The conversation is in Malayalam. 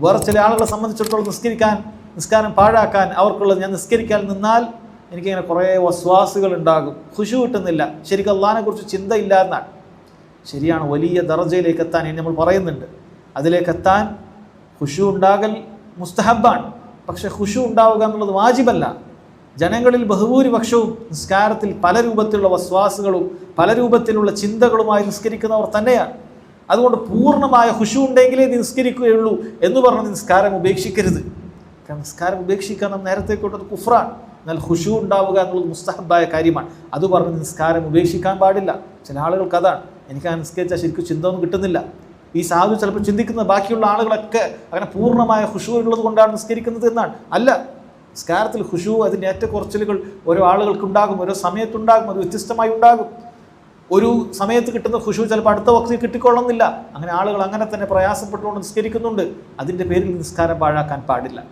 വേറെ ചില ആളുകളെ സംബന്ധിച്ചിടത്തോളം നിസ്കരിക്കാൻ നിസ്കാരം പാഴാക്കാൻ അവർക്കുള്ളത് ഞാൻ നിസ്കരിക്കാൻ നിന്നാൽ എനിക്കിങ്ങനെ കുറേ വസ്വാസുകൾ ഉണ്ടാകും. ഖുശു കിട്ടുന്നില്ല. ശരിക്കും അള്ളഹാനെക്കുറിച്ച് ചിന്തയില്ല എന്നാണ്. ശരിയാണ് വലിയ ദർജയിലേക്ക് എത്താൻ ഇനി നമ്മൾ പറയുന്നുണ്ട്. അതിലേക്കെത്താൻ ഖുഷു ഉണ്ടാകൽ മുസ്തഹബാണ്. പക്ഷെ ഖുഷു ഉണ്ടാവുക എന്നുള്ളത് വാജിബല്ല. ജനങ്ങളിൽ ബഹുഭൂരിപക്ഷവും നിസ്കാരത്തിൽ പല രൂപത്തിലുള്ള വസ്വാസുകളും പല രൂപത്തിലുള്ള ചിന്തകളുമായി നിസ്കരിക്കുന്നവർ തന്നെയാണ്. അതുകൊണ്ട് പൂർണമായ ഹുഷു ഉണ്ടെങ്കിലേ നിസ്കരിക്കുകയുള്ളൂ എന്ന് പറഞ്ഞ് നിസ്കാരം ഉപേക്ഷിക്കരുത്. നിസ്കാരം ഉപേക്ഷിക്കാൻ നാം നേരത്തെ കൊണ്ടത് കുഫ്രാൻ എന്നാൽ ഹുഷു ഉണ്ടാവുക എന്നുള്ളത് മുസ്തഹബായ കാര്യമാണ്. അത് പറഞ്ഞ് നിസ്കാരം ഉപേക്ഷിക്കാൻ പാടില്ല. ചില ആളുകൾക്ക് അതാണ്. എനിക്ക് ആ നിസ്കരിച്ചാൽ ശരിക്കും ചിന്ത ഒന്നും കിട്ടുന്നില്ല. ഈ സാധു ചിലപ്പോൾ ചിന്തിക്കുന്ന ബാക്കിയുള്ള ആളുകളൊക്കെ അങ്ങനെ പൂർണമായ ഹുഷു ഉള്ളത് കൊണ്ടാണ് നിസ്കരിക്കുന്നത് എന്നാണ്. അല്ല നിസ്കാരത്തിൽ ഹുഷു അതിന്റെ ഏറ്റക്കുറച്ചിലുകൾ ഓരോ ആളുകൾക്കുണ്ടാകും ഓരോ സമയത്തുണ്ടാകും അത് വ്യത്യസ്തമായി ഉണ്ടാകും. ഒരു സമയത്ത് കിട്ടുന്ന ഖുഷു ചിലപ്പോൾ അടുത്ത വക്തി കിട്ടിക്കൊള്ളുന്നില്ല. അങ്ങനെ ആളുകൾ അങ്ങനെ തന്നെ പ്രയാസപ്പെട്ടുകൊണ്ട് നിസ്കരിക്കുന്നുണ്ട്. അതിന്റെ പേരിൽ നിസ്കാരം പാഴാക്കാൻ പാടില്ല.